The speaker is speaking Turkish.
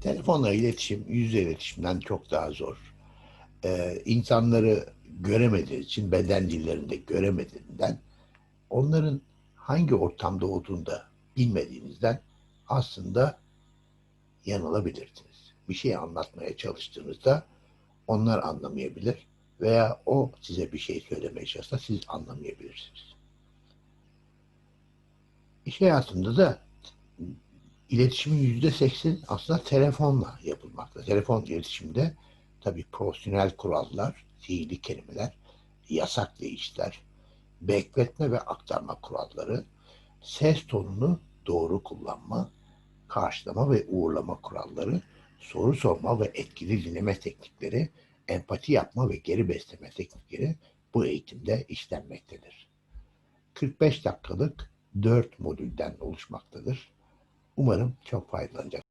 Telefonla iletişim, yüz yüze iletişimden çok daha zor. Ee, insanları göremediği için, beden dillerinde göremediğinden, onların hangi ortamda olduğunu da bilmediğinizden aslında yanılabilirsiniz. Bir şey anlatmaya çalıştığınızda onlar anlamayabilir veya o size bir şey söylemeye çalışsa siz anlamayabilirsiniz. İş hayatında da iletişimin yüzde seksen aslında telefonla yapılmakta. Telefon iletişimde tabii profesyonel kurallar, sihirli kelimeler, yasak deyişler, bekletme ve aktarma kuralları, ses tonunu doğru kullanma, karşılama ve uğurlama kuralları, soru sorma ve etkili dinleme teknikleri, empati yapma ve geri besleme teknikleri bu eğitimde işlenmektedir. 45 dakikalık 4 modülden oluşmaktadır. Umarım çok faydalanacak.